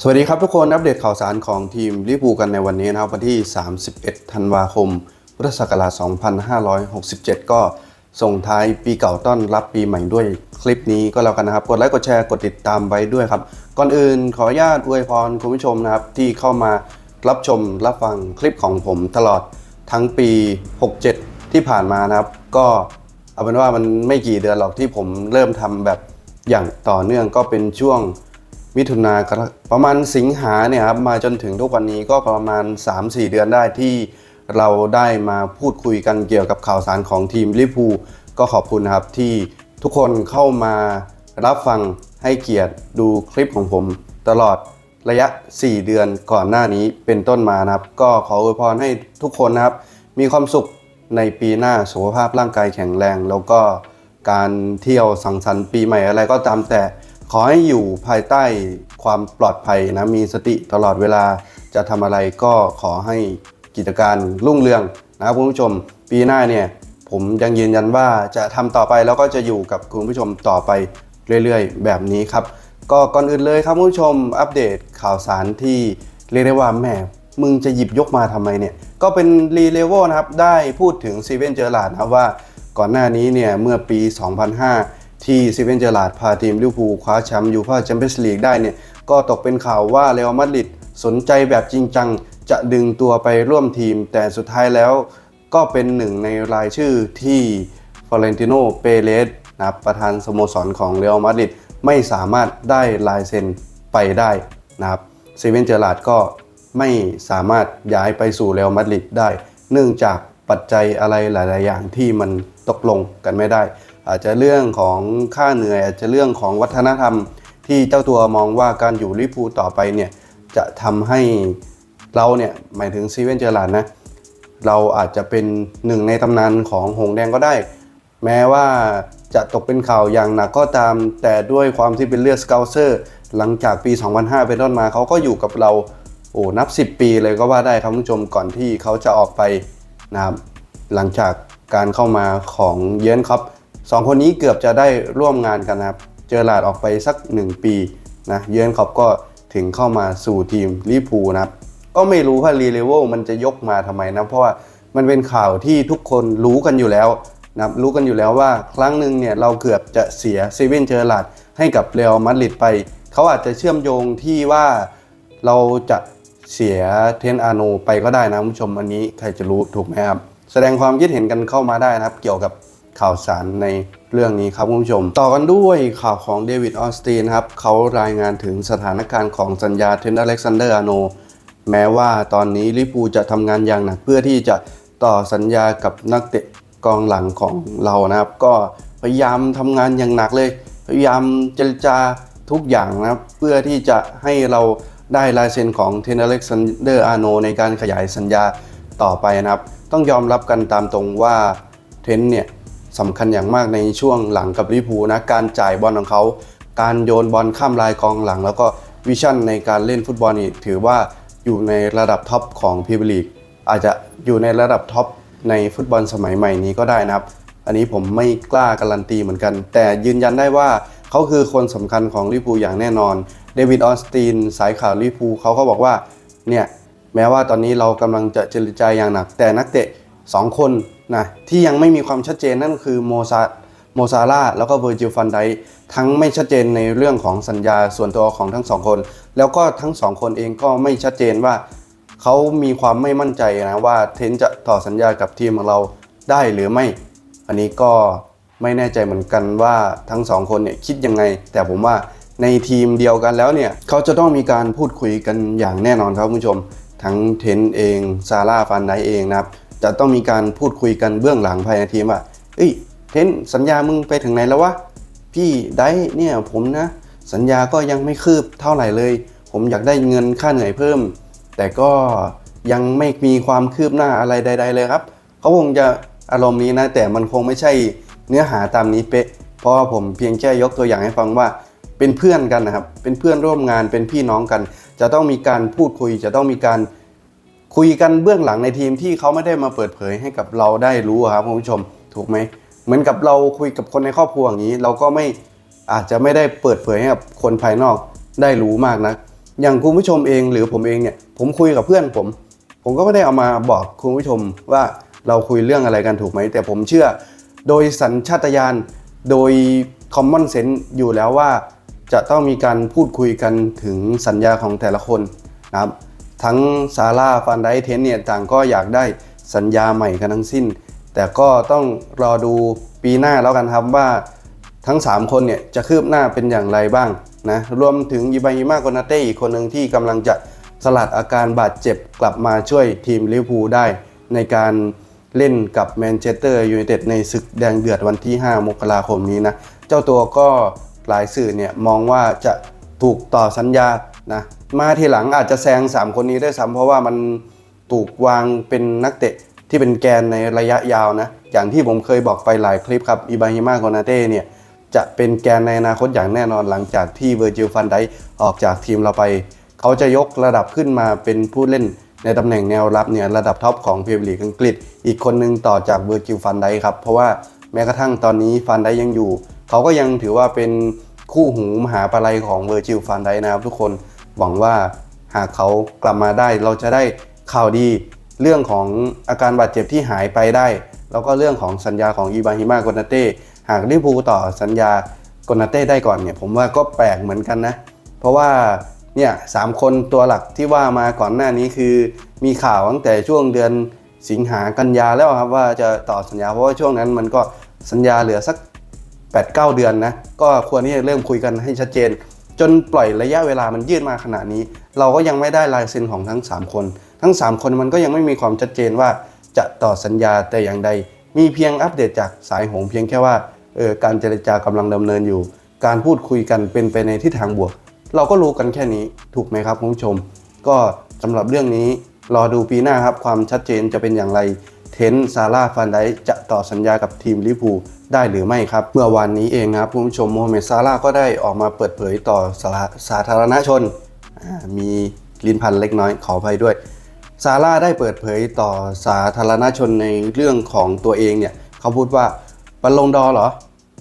สวัสดีครับทุกคนอัปเดตข่าวสารของทีมลิเวอร์พูกันในวันนี้นะครับวันที่ 31 ธันวาคม พุทธศักราช 2567 ก็ส่งท้ายปีเก่าต้อนรับปีใหม่ด้วยคลิปนี้ก็แล้วกันนะครับ กดไลค์กดแชร์กดติดตามไว้ด้วยครับ ก่อนอื่นขออนุญาตอวยพรคุณผู้ชมนะครับ ที่เข้ามารับชมรับฟังคลิปของผมตลอดทั้งปี 67 ที่ผ่านมานะครับ ก็เอาเป็นว่ามันไม่กี่เดือนหรอกที่ผมเริ่มทำแบบอย่างต่อเนื่องก็เป็นช่วง มิถุนากรประมาณสิงหาเนี่ยครับมาจนถึงทุกวันนี้ก็ประมาณ 3-4 เดือนได้ที่เราได้มาพูดคุยกันเกี่ยวกับข่าวสารของทีมลิพูก็ขอบคุณนะครับที่ทุกคนเข้ามารับฟังให้เกียรติดูคลิปของผมตลอดระยะ 4 เดือนก่อนหน้านี้เป็นต้นมานะครับ ก็ขออวยพรให้ทุกคนนะครับ มีความสุขในปีหน้าสุขภาพร่างกายแข็งแรง แล้วก็การเที่ยวสังสรรค์ปีใหม่อะไรก็ตามแต่ ขอให้อยู่ภายใต้ความปลอดภัยนะ มีสติตลอดเวลาจะทำอะไรก็ขอให้กิจการรุ่งเรืองนะครับคุณผู้ชม ปีหน้าเนี่ยผมยังยืนยันว่าจะทำต่อไปแล้วก็จะอยู่กับคุณผู้ชมต่อไปเรื่อยๆ แบบนี้ครับ ก็ก่อนอื่นเลยครับคุณผู้ชมอัปเดตข่าวสารที่เรียกได้ว่าแหมมึงจะหยิบยกมาทำไมเนี่ย ก็เป็นรีเลเวลนะครับ ได้พูดถึงซีเวนเจอร์ลาดนะว่าก่อนหน้านี้เนี่ยเมื่อปี 2005 ที่ซีเวนเจอร์ลาดพาทีมลิเวอร์พูลคว้าแชมป์ยูฟ่าแชมเปี้ยนส์ลีกได้เนี่ยก็ตกเป็นข่าวว่าเรอัลมาดริดสนใจแบบจริงจัง จะดึงตัวไปร่วมทีม แต่สุดท้ายแล้วก็เป็นหนึ่งในรายชื่อที่ฟลอเรนติโนเปเรสนะประธานสโมสรของเรอัลมาดริดไม่สามารถได้ลายเซ็นไปได้นะครับซีเวนเจอร์ลาดก็ไม่สามารถย้ายไปสู่เรอัลมาดริดได้ เนื่องจากปัจจัยอะไรหลาย ๆ อย่างที่มันตกลงกันไม่ได้ อาจจะเรื่องของค่าเหนื่อย อาจจะเรื่องของวัฒนธรรม ที่เจ้าตัวมองว่าการอยู่ลิเวอร์พูต่อไปเนี่ยจะทำให้เราเนี่ยหมายถึงซีเวนเจอร์ลาดนะเราอาจจะเป็นหนึ่งในตำนานของหงแดงก็ได้ แม้ว่าจะตกเป็นข่าวอย่างหนักก็ตาม แต่ด้วยความที่เป็นเลือดสเกลเซอร์หลังจากปี 2005 เป็นต้นมาเขาก็อยู่กับเราโอ้นับ 10 ปีเลยก็ว่าได้ครับผู้ชมก่อนที่เขาจะออกไปนะครับหลังจากการเข้ามาของเยนครับ สองคนนี้เกือบจะได้ร่วมงานกันนะครับ เจอหลาดออกไปสัก 1 ปีนะเยนครับก็ถึงเข้ามาสู่ทีมลิพูนะครับ ก็ไม่รู้ว่ารีเลเวลมันจะยกมาทำไมนะ เพราะว่ามันเป็นข่าวที่ทุกคนรู้กันอยู่แล้วนะรู้กันอยู่แล้วว่าครั้งหนึ่งเนี่ยเราเกือบจะเสียเซเว่นเจอร์ลาดให้กับเรอัลมาดริดไป เขาอาจจะเชื่อมโยงที่ว่าเราจะเสียเทนอาโนไปก็ได้นะคุณผู้ชมอันนี้ใครจะรู้ถูกไหมครับ แสดงความคิดเห็นกันเข้ามาได้นะครับ เกี่ยวกับ ข่าวสารในเรื่องนี้ครับคุณผู้ชม ต่อกันด้วยข่าวของเดวิดออสตีนครับเขารายงานถึงสถานการณ์ของสัญญาเทนอเล็กซานเดอร์อาโนแม้ว่าตอนนี้ลิเวอร์พูจะทำงานอย่างหนักเพื่อที่จะต่อสัญญากับนักเตะกองหลังของเรานะครับ ก็พยายามทำงานอย่างหนักเลย พยายามเจรจาทุกอย่างนะครับ เพื่อที่จะให้เราได้ลายเซ็นของเทนอเล็กซานเดอร์อาโนในการขยายสัญญาต่อไปนะครับ ต้องยอมรับกันตามตรงว่าเทนเนี่ย สำคัญอย่างมากในช่วงหลังกับลิพูนะการจ่ายบอลของเขา การโยนบอลข้ามลายกองหลัง แล้วก็วิชั่นในการเล่นฟุตบอลนี่ถือว่าอยู่ในระดับท็อปของพรีเมียร์ลีกอาจจะอยู่ในระดับท็อปในฟุตบอลสมัยใหม่นี้ก็ได้นะครับ อันนี้ผมไม่กล้าการันตีเหมือนกัน แต่ยืนยันได้ว่าเขาคือคนสำคัญของลิพูอย่างแน่นอนเดวิดออสตินสายข่าวลิพูเขาก็บอกว่าเนี่ยแม้ว่าตอนนี้เรากำลังจะเจรจาอย่างหนัก แต่นักเตะ 2 คน นะที่ยังไม่มีความชัดเจนนั่นคือโมซาโมซาร่าแล้วก็เวอร์จิลฟันไดทั้งไม่ชัดเจนในเรื่องของสัญญาส่วนตัวของทั้งสองคน แล้วก็ทั้งสองคนเองก็ไม่ชัดเจนว่าเขามีความไม่มั่นใจนะว่าเทนจะต่อสัญญากับทีมของเราได้หรือไม่ อันนี้ก็ไม่แน่ใจเหมือนกันว่าทั้งสองคนเนี่ยคิดยังไง แต่ผมว่าในทีมเดียวกันแล้วเนี่ยเขาจะต้องมีการพูดคุยกันอย่างแน่นอนครับคุณผู้ชม ทั้งเทนเองซาร่าฟันไดเองนะครับ จะต้องมีการพูดคุยกันเบื้องหลังภายในทีมว่าเอ้ยเทนสัญญามึงไปถึงไหนแล้ววะพี่ได้เนี่ยผมนะ สัญญาก็ยังไม่คืบเท่าไหร่เลย ผมอยากได้เงินค่าเหนื่อยเพิ่ม แต่ก็ยังไม่มีความคืบหน้าอะไรใด ๆ เลยครับเขาคงจะอารมณ์นี้นะ แต่มันคงไม่ใช่เนื้อหาตามนี้เป๊ะ เพราะว่าผมเพียงแค่ยกตัวอย่างให้ฟังว่าเป็นเพื่อนกันนะครับ เป็นเพื่อนร่วมงานเป็นพี่น้องกัน จะต้องมีการพูดคุย จะต้องมีการ คุยกันเบื้องหลังในทีมที่เขาไม่ได้มาเปิดเผยให้กับเราได้รู้ครับคุณผู้ชมถูกไหมเหมือนกับเราคุยกับคนในครอบครัวอย่างนี้ เราก็ไม่อาจจะไม่ได้เปิดเผยให้กับคนภายนอกได้รู้มากนะอย่างคุณผู้ชมเองหรือผมเองเนี่ยผมคุยกับเพื่อนผม ผมก็ไม่ได้เอามาบอกคุณผู้ชมว่าเราคุยเรื่องอะไรกันถูกไหม แต่ผมเชื่อโดยสัญชาตญาณโดย common sense อยู่แล้วว่า จะต้องมีการพูดคุยกันถึงสัญญาของแต่ละคนนะครับ ทั้งซาร่าฟันไดเทนเนี่ยต่างก็อยากได้สัญญาใหม่กันทั้งสิ้น แต่ก็ต้องรอดูปีหน้าแล้วกันครับว่าทั้ง 3 คนเนี่ยจะคืบหน้าเป็นอย่างไรบ้างนะรวมถึงอิบาฮิมาโกนาเต้อีกคนหนึ่งที่กำลังจะสลัดอาการบาดเจ็บกลับมาช่วยทีมลิเวอร์พูลได้ ในการเล่นกับแมนเชสเตอร์ยูไนเต็ดในศึกแดงเดือดวันที่ 5 มกราคมนี้นะ เจ้าตัวก็หลายสื่อเนี่ยมองว่าจะถูกต่อสัญญานะ มาทีหลังอาจจะแซง 3 คนนี้ได้ซ้ำเพราะว่ามันถูกวางเป็นนักเตะที่เป็นแกนในระยะยาวนะ อย่างที่ผมเคยบอกไปหลายคลิปครับอิบาฮิมาโกนาเต้เนี่ยจะเป็นแกนในอนาคตอย่างแน่นอนหลังจากที่เวอร์จิลฟันไดออกจากทีมเราไป เขาจะยกระดับขึ้นมาเป็นผู้เล่นในตำแหน่งแนวรับเนี่ยระดับท็อปของพรีเมียร์ลีกอังกฤษ อีกคนนึงต่อจากเวอร์จิลฟันไดครับ เพราะว่าแม้กระทั่งตอนนี้ฟันไดยังอยู่ เขาก็ยังถือว่าเป็นคู่หูมหาปลัยของเวอร์จิลฟันไดนะครับทุกคน หวังว่าหากเขากลับมาได้ เราจะได้ข่าวดีเรื่องของอาการบาดเจ็บที่หายไปได้ แล้วก็เรื่องของสัญญาของอีบราฮิมากนาเต้หากลิเวอร์พูลต่อสัญญากนาเต้ได้ก่อนเนี่ยผมว่าก็แปลกเหมือนกันนะ เพราะว่าเนี่ยสามคนตัวหลักที่ว่ามาก่อนหน้านี้คือ มีข่าวตั้งแต่ช่วงเดือนสิงหากันยาแล้วครับว่าจะต่อสัญญาเพราะว่าช่วงนั้นมันก็สัญญาเหลือสัก8-9 เดือนนะก็ควรที่จะเริ่มคุยกันให้ชัดเจน จนปล่อยระยะเวลามันยืดมาขนาดนี้ เราก็ยังไม่ได้ลายเซ็นของทั้ง 3 คน ทั้ง 3 คนมันก็ยังไม่มีความชัดเจนว่าจะต่อสัญญาแต่อย่างใด มีเพียงอัปเดตจากสายหงเพียงแค่ว่าเออการเจรจากำลังดำเนินอยู่ การพูดคุยกันเป็นไปในทิศทางบวก เราก็รู้กันแค่นี้ถูกไหมครับคุณผู้ชม ก็สำหรับเรื่องนี้รอดูปีหน้าครับความชัดเจนจะเป็นอย่างไร เทนซาร่าฟันไดจะต่อสัญญากับทีมลิเวอร์พูล ได้หรือไม่ครับ เมื่อวานนี้เองครับผู้ชมโมฮัมเหม็ดซาร่าก็ได้ออกมาเปิดเผยต่อสาสาธารณชน มีลิ้นพันเล็กน้อยขออภัยด้วย ซาร่าได้เปิดเผยต่อสาธารณชนในเรื่องของตัวเองเนี่ยเขาพูดว่าบัลลงดอเหรอ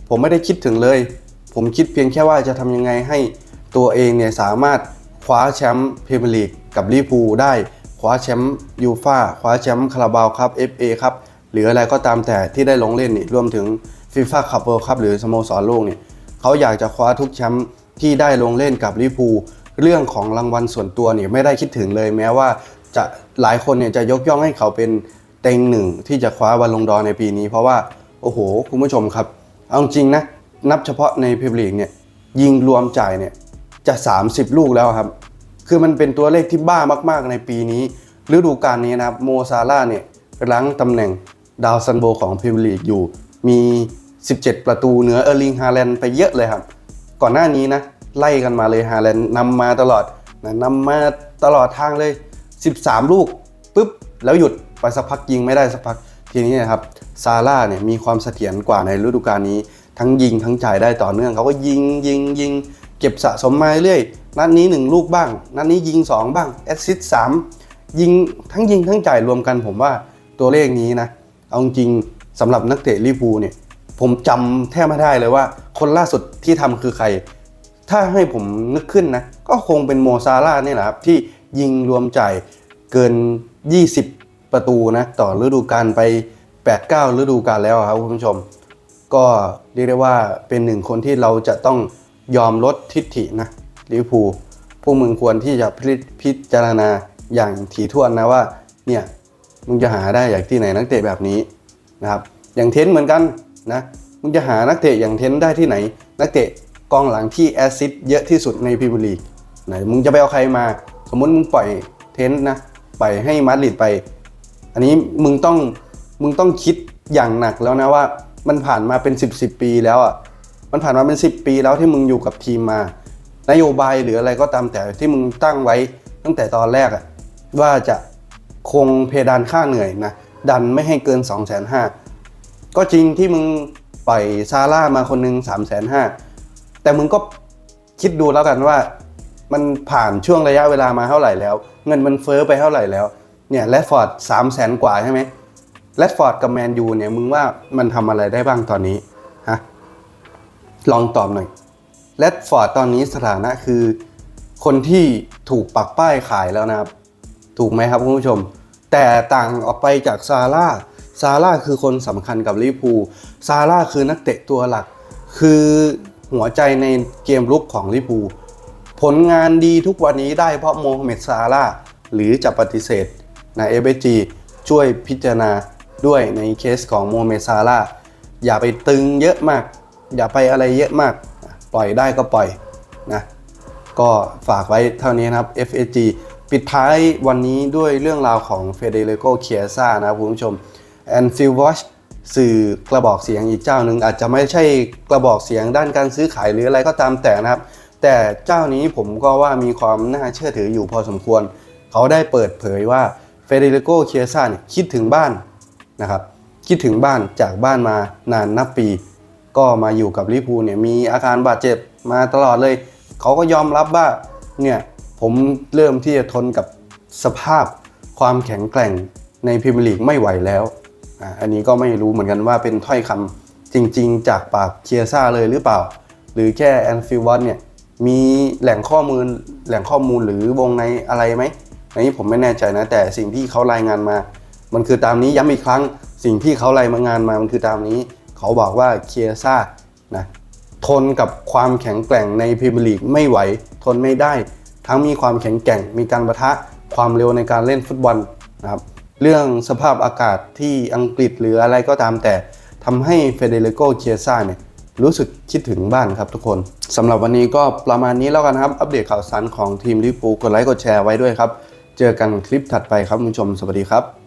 ผมไม่ได้คิดถึงเลย ผมคิดเพียงแค่ว่าจะทำยังไงให้ตัวเองเนี่ยสามารถคว้าแชมป์พรีเมียร์ลีกกับลิเวอร์พูลได้คว้าแชมป์ยูฟ่าคว้าแชมป์คาราบาวครับ FA ครับหรืออะไรก็ตามแต่ที่ได้ลงเล่นนี่รวมถึง ฟีฟ่าคัพเวิลด์คัพหรือสโมสรโลกเนี่ยเขาอยากจะคว้าทุกแชมป์ที่ได้ลงเล่นกับลิพูเรื่องของรางวัลส่วนตัวเนี่ยไม่ได้คิดถึงเลยแม้ว่าจะหลายคนเนี่ยจะยกย่องให้เขาเป็นเต็งหนึ่งที่จะคว้าบอลลงดอในปีนี้ เพราะว่าโอ้โห คุณผู้ชมครับ เอาจริงนะ นับเฉพาะในพรีเมียร์ลีกเนี่ยยิงรวมจ่ายเนี่ยจะ 30 ลูกแล้วครับ คือมันเป็นตัวเลขที่บ้ามาก ๆ ในปีนี้ฤดูกาลนี้นะครับโมซาร่าเนี่ยรั้งตำแหน่งดาวซันโบของพรีเมียร์ลีกอยู่ มี 17 ประตูเหนือเออร์ลิงฮาแลนด์ไปเยอะเลยครับ ก่อนหน้านี้นะไล่กันมาเลยฮาแลนด์นำมาตลอดนะนำมาตลอดทางเลย 13 ลูกปุ๊บแล้วหยุดไปสักพักยิงไม่ได้สักพักทีนี้นะครับซาร่าเนี่ยมีความเสถียรกว่าในฤดูกาลนี้ ทั้งยิงทั้งจ่ายได้ต่อเนื่องเขาก็ยิงยิงยิงเก็บสะสมมาเรื่อยนัดนี้ 1 ลูกบ้าง นัดนี้ยิง 2 บ้างแอสซิสต์สามยิงทั้งยิงทั้งจ่ายรวมกันผมว่าตัวเลขนี้นะ เอาจริงสำหรับนักเตะลิเวอร์พูลเนี่ย ผมจำแทบไม่ได้เลยว่า คนล่าสุดที่ทำคือใคร ถ้าให้ผมนึกขึ้นนะ ก็คงเป็นโมซาร่าห์นี่แหละครับที่ยิงรวมจ่ายเกิน 20 ประตูนะต่อฤดูกาลไป 8-9 ฤดูกาลแล้วครับคุณผู้ชม ก็เรียกได้ว่าเป็นหนึ่งคนที่เราจะต้องยอมลดทิฐินะลิเวอร์พูลพวกมึงควรที่จะพิพจารณาอย่างถี่ถ้วนนะว่าเนี่ยมึงจะหาได้อย่างที่ไหนนักเตะแบบนี้นะครับอย่างเทนต์เหมือนกัน นะมึงจะหานักเตะอย่างเทนต์ได้ที่ไหน นักเตะกองหลังที่แอสซิสเยอะที่สุดในพรีเมียร์ลีกไหนมึงจะไปเอาใครมา สมมติมึงปล่อยเทนต์นะปล่อยให้มาดริดไป อันนี้มึงต้องมึงต้องคิดอย่างหนักแล้วนะว่ามันผ่านมาเป็น 10บสปีแล้วอะมันผ่านมาเป็น 10 ปีแล้วที่มึงอยู่กับทีมมา นโยบายหรืออะไรก็ตามแต่ที่มึงตั้งไว้ตั้งแต่ตอนแรกอะว่าจะคงเพดานค่าเหนื่อยนะดันไม่ให้เกิน 2 5 0 0 0 ก็จริงที่มึงปล่อยซาร่ามาคนหนึ่ง3 5 0 0 0แต่มึงก็คิดดูแล้วกันว่า มันผ่านช่วงระยะเวลามาเท่าไหร่แล้ว เงินมันเฟ้อไปเท่าไหร่แล้วเนี่ยแรดฟอร์ดสามแสนกว่าใช่ไหมแรดฟอร์ดกับแมนยูเนี่ยมึงว่ามันทำอะไรได้บ้างตอนนี้ฮะลองตอบหน่อยแรดฟอร์ดตอนนี้สถานะคือ คนที่ถูกปักป้ายขายแล้วนะครับ ถูกไหมครับคุณผู้ชม แต่ต่างออกไปจากซาร่า ซาร่าคือคนสำคัญกับลิเวอร์พูลซาร่าคือนักเตะตัวหลัก คือหัวใจในเกมลุกของลิเวอร์พูลผลงานดีทุกวันนี้ได้เพราะโมฮัมเหม็ดซาร่าหรือจะปฏิเสธในเอเบจีช่วยพิจารณาด้วยในเคสของโมฮัมเหม็ดซาร่าอย่าไปตึงเยอะมาก อย่าไปอะไรเยอะมาก ปล่อยได้ก็ปล่อยนะก็ฝากไว้เท่านี้นะครับ FAG ปิดท้ายวันนี้ด้วยเรื่องราวของเฟเด r โกเคียซ่านะครับคุณผู้ชม and f i e l Watch สื่อกระบอกเสียงอีกเจ้าหนึ่งอาจจะไม่ใช่กระบอกเสียงด้านการซื้อขายหรืออะไรก็ตามแต่นะครับ แต่เจ้านี้ผมก็ว่ามีความน่าเชื่อถืออยู่พอสมควร เขาได้เปิดเผยว่าเฟเด r โกเคียซ่าเนี่ยคิดถึงบ้านนะครับคิดถึงบ้านจากบ้านมานานนับปี ก็มาอยู่กับลิพูเนี่ยมีอาการบาดเจ็บมาตลอดเลย เขาก็ยอมรับว่าเนี่ยผมเริ่มที่จะทนกับสภาพความแข็งแกร่งในพรีเมียร์ลีกไม่ไหวแล้ว อันนี้ก็ไม่รู้เหมือนกันว่าเป็นถ้อยคำจริง ๆ จากปากเคียซ่าเลยหรือเปล่า หรือแค่แอนฟิลวัตเนี่ยมีแหล่งข้อมูลแหล่งข้อมูลหรือวงในอะไรไหมอันนี้ผมไม่แน่ใจนะ แต่สิ่งที่เขารายงานมา มันคือตามนี้ย้ำอีกครั้ง สิ่งที่เขารายงานมามันคือตามนี้ เขาบอกว่าเคียซ่านะทนกับความแข็งแกร่งในพรีเมียร์ลีกไม่ไหวทนไม่ได้ ทั้งมีความแข็งแกร่งมีการประทะความเร็วในการเล่นฟุตบอลนะครับ เรื่องสภาพอากาศที่อังกฤษหรืออะไรก็ตามแต่ทำให้เฟเดริโกเคียซ่าเนี่ยรู้สึกคิดถึงบ้านครับทุกคนสำหรับวันนี้ก็ประมาณนี้แล้วกันครับ อัปเดตข่าวสารของทีมลิปูกดไลค์กดแชร์ไว้ด้วยครับ เจอกันคลิปถัดไปครับคุณผู้ชมสวัสดีครับ